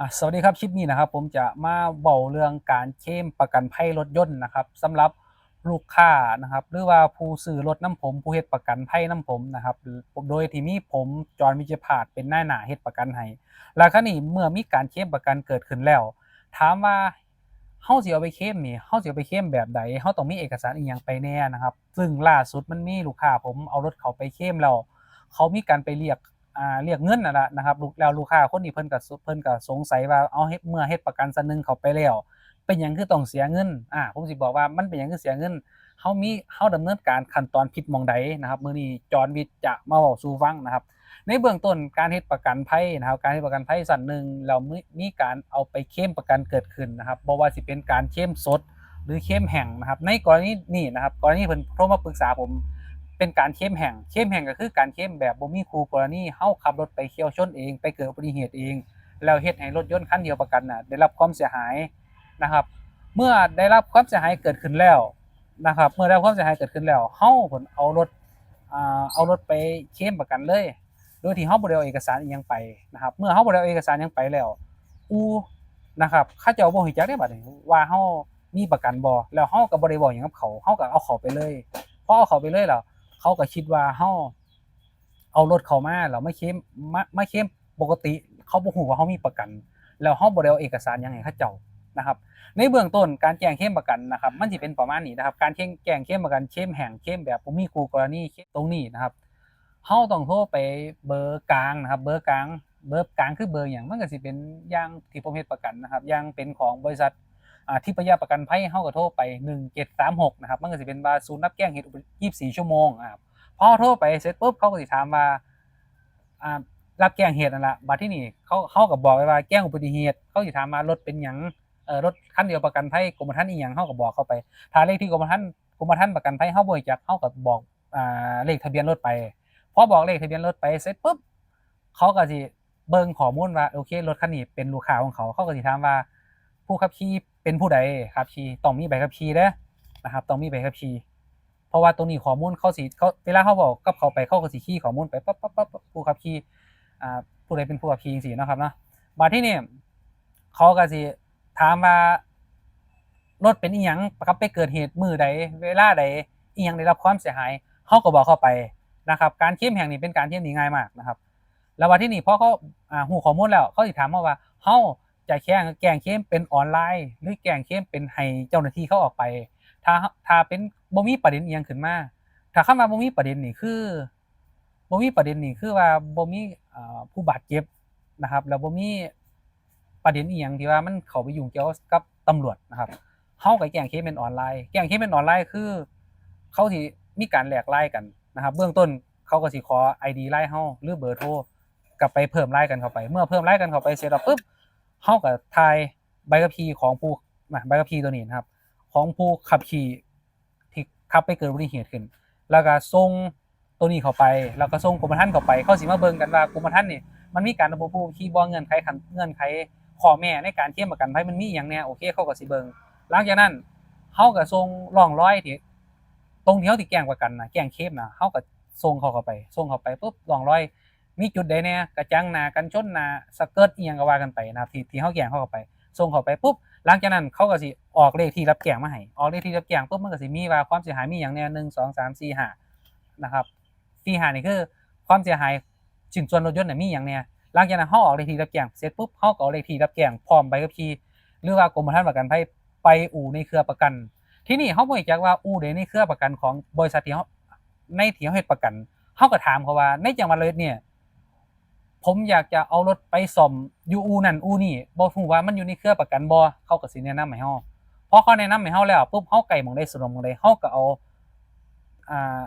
อะสวัสดีครับ คลิปนี้นะครับ ผมจะมาเบาเรื่องการเคลมประกันภัยรถยนต์นะครับสำหรับลูกค้านะครับ หรือว่าผู้ซื้อรถน้ำผม ผู้เฮ็ดประกันภัยน้ำผมนะครับโดยที่มีผมจอห์นวิจพาดเป็นหน้าหนาเฮ็ดประกันให้แล้วคราวนี้เมื่อมีการเคลมประกันเกิดขึ้นแล้ว ถามว่าเฮาสิเอาไปเคลมนี่เฮาสิเอาไปเคลมแบบใดเฮาต้องมีเอกสารอีหยังไปแน่นะครับ ซึ่งล่าสุดมันมีลูกค้าผมเอารถเขาไปเคลมแล้วเขามีการไปเรียก อ่าเรียกเงินนั่นแหละนะครับลูกแล้วลูกค้าคนนี้เพิ่นก็เพิ่นก็สงสัยว่าเอาเฮ็ดเมื่อเฮ็ดประกันซันหนึงเขาไปแล้ว เป็นหยังคือต้องเสียเงินอ่าผมสิบอกว่ามันเป็นหยังคือเสียเงินเฮามีเฮาดำเนินการขั้นตอนผิดมองใดนะครับมื้อนี้จอนวิทย์จะมาเว้าสู่ฟังนะครับ ในเบื้องต้นการเฮ็ดประกันภัยนะครับการเฮ็ดประกันภัยสั้นหนึ่งแล้วมีมีการเอาไปเคลมประกันเกิดขึ้นนะครับบ่ว่าสิเป็นการเคลมสด หรือเคลมแห้งนะครับ ในกรณีนี้นะครับกรณีเพิ่นโทรมาปรึกษาผม เป็นการเคลมแห่งเคลมแห่งก็คือการเคลมแบบบ่มีคู่กรณีเฮาขับรถไปเฉี่ยวชนเองไปเกิดอุบัติเหตุเอง แล้วเฮ็ดให้รถยนต์คันเดียวประกันน่ะได้รับความเสียหายนะครับ เมื่อได้รับความเสียหายเกิดขึ้นแล้วนะครับ เมื่อได้รับความเสียหายเกิดขึ้นแล้วเฮาผลเอารถเอารถไปเคลมประกันเลย โดยที่เฮาบ่ได้เอาเอกสารอีหยังไปนะครับ เมื่อเฮาบ่ได้เอาเอกสารหยังไปแล้วอูนะครับเขาเจ้าบ่ฮู้จักได้บัดนี้ว่าเฮามีประกันบ่แล้วเฮาก็บ่ได้บอกหยังกับเขาเฮาก็เอาเขาไปเลยพอเอาเขาไปเลยแล้ว เขาก็คิดว่าเฮาเอารถเขามาแล้วมาเคลมมามาเคลมปกติ เขาบ่ฮู้ว่าเฮามีประกัน แล้วเฮาบ่ได้เอาเอกสารยังให้เขาเจ้านะครับ ในเบื้องต้นการแจ้งเคลมประกันนะครับ มันสิเป็นประมาณนี้นะครับ การแจ้งแจ้งเคลมประกันเคลมแห่งเคลมแบบบ่มีคู่กรณีตรงนี้นะครับเฮาต้องโทรไปเบอร์กลางนะครับ เบอร์กลางเบอร์กลางคือเบอร์หยังมันก็สิเป็นอย่างที่ผมเฮ็ดประกันนะครับอย่างเป็นของบริษัท ที่ปยาประกันภัยเฮาก็โทรไป 1736นะครับมันก็สิเป็นว่าศูนย์รับแจ้งเหตุ24 ชั่วโมงอ่าพอโทรไปเสร็จปุ๊บเขาก็สิถามว่าอ่ารับแจ้งเหตุนั่นละบัดที่นี่เขาเขาก็บอกไว้ว่าแจ้งอุบัติเหตุเขาสิถามว่ารถเป็นหยังเอ่อรถคันเดียวประกันภัยกรมธรรม์อีหยังเฮาก็บอกเข้าไปถ้าเลขที่กรมธรรม์กรมธรรม์ประกันภัยเฮาบ่รู้จักเฮาก็บอกอ่าเลขทะเบียนรถไปพอบอกเลขทะเบียนรถไปเสร็จปุ๊บเขาก็สิเบิ่งข้อมูลว่าโอเครถคันนี้เป็นลูกค้าของเขาเขาก็สิถามว่า ผู้ขับขี่เป็นผู้ใดขับขี่ต้องมีใบขับขี่เด้อนะครับ ต้องมีใบขับขี่เพราะว่าตรงนี้ข้อมูลเขาสิเขาเวลาเขาบอกกับเขาไปเขาก็สิขี่ข้อมูลไปปั๊บปั๊บปั๊บผู้ขับขี่อ่าผู้ใดเป็นผู้ขับขี่จังซี่เนะครับเนาะบัดที่นี่เขาก็สิถามว่ารถเป็นอีหยังครับไปเกิดเหตุมือใด เวลาใดอีหยังได้รับความเสียหายเขาก็บอกเข้าไปนะครับ การเคลมแห่งนี้เป็นการเคลมที่ง่ายมากนะครับ แล้ววันที่นี่พอเขาอ่าหูข้อมูลแล้วเขาสิถามมาว่าเฮา จะแข่งแกงเข้มเป็นออนไลน์ หรือแกงเข้มเป็นให้เจ้าหน้าที่เขาออกไป ถ้าถ้าเป็นบ่มีประเด็นอียังขึ้นมาถ้าเข้ามาบ่มีประเด็นนี่คือบ่มีประเด็นนี่คือว่าบ่มีผู้บาดเจ็บนะครับ แล้วบ่มีประเด็นอียงที่ว่ามันเขาไปยุ่งเกี่ยวกับตำรวจนะครับเฮาก็แกงเข้มเป็นออนไลน์ แกงเข้มเป็นออนไลน์คือเขาสิมีการแหลกไลน์กันนะครับ เบื้องต้นเขาก็สิขอ ID ไลน์เฮาหรือเบอร์โทรกลับไปเพิ่มไล่กันเข้าไป เมื่อเพิ่มไล่กันเข้าไปเสร็จแล้วปุ๊บ เฮากับทายใบขับขี่ของผู้มาใบขับขี่ตัวนี้นะครับ ของผู้ขับขี่ที่ขับไปเกิดอุบัติเหตุขึ้น แล้วก็ส่งตัวนี้เข้าไป แล้วก็ส่งกรมธรรม์เข้าไป เขาสิมาเบิ่งกันว่ากรมธรรม์นี่มันมีการระบุผู้ขี่บ่เงื่อนไขคันเงื่อนไขข้อแม่ในการเคลมประกันภัยมันมีอย่างแน่โอเคเขาก็สิเบิ่งหลังจากนั้นเฮาก็ส่งร่องร้อยที่ตรงที่เฮาสิแจ้งประกันนะแจ้งเคลมนะเฮาก็ส่งเขาเข้าไปส่งเข้าไปปุ๊บร่องร้อย มีจุดใดเนี่ยกระจังหนากันชนหนาสเกิร์ตเอียงก็ว่ากันไปนะครับที่ที่เขาแกงเข้าไปส่งเข้าไปปุ๊บหลังจากนั้นเขาก็สิออกเลขที่รับแกงมาให้ออกเลขที่รับแกงปุ๊บมันก็สิมีว่าความเสียหายมีอย่างแน่หนึ่งสองสามสี่ห้านะครับสี่ห้านี่คือความเสียหายชิ้นส่วนรถยนต์เนี่ยมีอย่างแน่หลังจากนั้นเขาออกเลขที่รับแกงเสร็จปุ๊บเขาก็เอาเลขที่รับแกงพร้อมใบขับขี่หรือว่ากรมธรรม์ประกันภัยไปอู่ในเครือประกัน ที่นี่เขาบอกจักว่าอู่ใดในเครือประกันของบริษัทที่เขาในที่เขาเฮ็ดประกันเขาก็ถามเขาว่าในจังหวัดเลยเนี่ย ผมอยากจะเอารถไปซ่อมอยู่อูนั่นอูนี่บ่ฮู้ว่ามันอยู่ในเครือประกันบ่เขาก็สิแนะนำให้เฮาพอเขาแนะนำให้เฮาแล้วปุ๊บเฮาไก่หม่องใดสะดวกหม่องใดเฮาก็เอาอ่า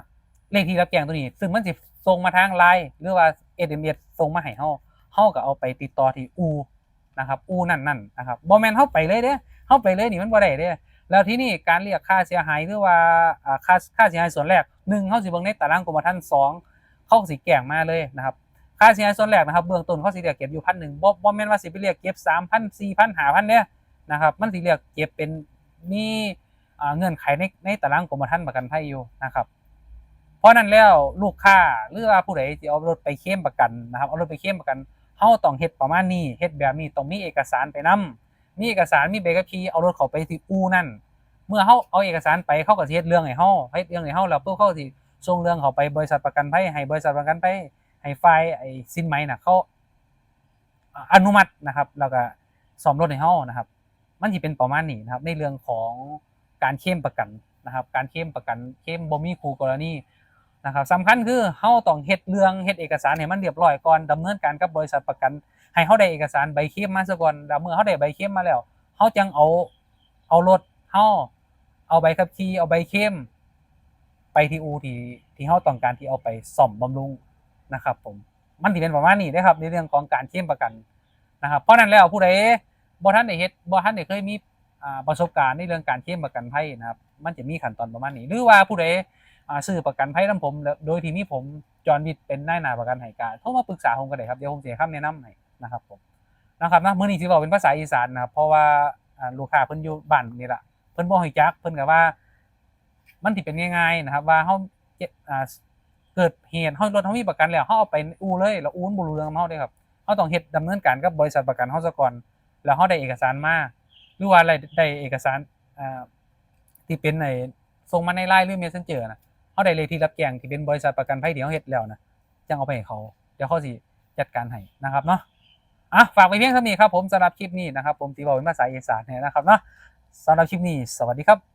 เลขที่รับแจ้งตัวนี้ ซึ่งมันสิส่งมาทาง LINE หรือว่า SMS ส่งมาให้เฮาเฮาก็เอาไปติดต่อที่อูนะครับอูนั่นนั่นนะครับบ่แม่นเฮาไปเลยเด้เฮาไปเลยนี่มันบ่ได้เด้แล้วที่นี่การเรียกค่าเสียหายหรือว่าอ่าค่าค่าเสียหายส่วนแรกหนึ่งเฮาสิเบิ่งในตารางกรมธรรม์สองเขาสิแจ้งมาเลยนะครับ ค่าเสียหายส่วนแรกนะครับเบื้องต้นเขาสิเรียกเก็บอยู่พันหนึ่งบ่บ่แม่นว่าสิไปเรียกเก็บสามพันสี่พันห้าพันเนี่ยนะครับมันสิเรียกเก็บเป็นมีอ่เงื่อนไขในในตารางกรมธรรม์ประกันภัยอยู่นะครับเพราะนั้นแล้วลูกค้าหรือว่าผู้ใดที่เอารถไปเคลมประกันนะครับเอารถไปเคลมประกันเฮาต้องเฮ็ดประมาณนี้เฮ็ดแบบนี้ต้องมีเอกสารไปนํมีเอกสารมีใบขับขี่เอารถเขาไปที่อู่นั่น เมื่อเฮาเอาเอกสารไปเขาก็สิเฮ็ดเรื่องให้เฮาเฮ็ดเรื่องให้เฮาแล้วปุ๊บเขาสิส่งเรื่องเขาไปบริษัทประกันภัยให้บริษัทประกันภัย ให้ฝ่ายไอ้สินไหมนะเขาอนุมัตินะครับ แล้วก็ซ่อมรถในห้เฮานะครับ มันสิเป็นประมาณนี้นะครับ ในเรื่องของการเคลมประกันนะครับ การเคลมประกันเคลมบ่มีคู่กรณีนะครับสำคัญคือเฮาต้องเฮ็ดเรื่องเฮ็ดเอกสารให้มันเรียบร้อยก่อนดำเนินการกับบริษัทประกัน ให้เฮาได้เอกสารใบเคลมมาซะก่อนแล้วเมื่อเฮาได้ใบเคลมมาแล้วเฮาจังเอาเอารถเฮาเอาใบขับขี่เอาใบเคลมไปที่อูที่ที่เฮาต้องการที่เอาไปซ่อมบำรุง นะครับผมมันสิเป็นประมาณนี้เด้อครับในเรื่องของการเคลมประกันนะครับเพราะนั้นแล้วผู้ใดบ่ทันได้เฮ็ดบ่ทันได้เคยมีประสบการณ์ในเรื่องการเคลมประกันภัยนะครับ มันจะมีขั้นตอนประมาณนี้ หรือว่าผู้ใดซื้อประกันภัยนํผมแล้วโดยที่มีผมจอห์นวิทเป็นนายหน้าประกันให้การโทรมาปรึกษาผมก็ได้ครับเดี๋ยวผมสิให้คำแนะนำให้นะครับผมนะครับนะมื้อนี้สิเว้าเป็นภาษาอีสานนะครับเพราะว่าลูกค้าเพิ่นอยู่บ้านนี่ล่ะเพิ่นบ่ฮู้จักเพิ่นก็ว่า มันสิเป็นง่ายๆนะครับ ว่าเฮา เกิดเหตุเฮารถเฮามีประกันแล้วเฮาเอาไปอู่เลยแล้วอู่มันบ่รู้เรื่องเฮาเด้ครับเฮาต้องเฮ็ดดำเนินการกับบริษัทประกันเฮาซะก่อนแล้วเฮาได้เอกสารมาหรือว่าอะไรได้เอกสารอ่าที่เป็นในส่งมาใน LINE หรือ Messenger นะเฮาได้เลขที่รับแจ้งที่เป็นบริษัทประกันภัยที่เฮาเฮ็ดแล้วนะจังเอาไปให้เขาเดี๋ยวเขาสิจัดการให้นะครับเนาะอะฝากไว้เพียงเท่านี้ครับผมสำหรับคลิปนี้นะครับ ผมสิเว้าเป็นภาษาอีสานนะครับเนาะสำหรับคลิปนี้ สวัสดีครับ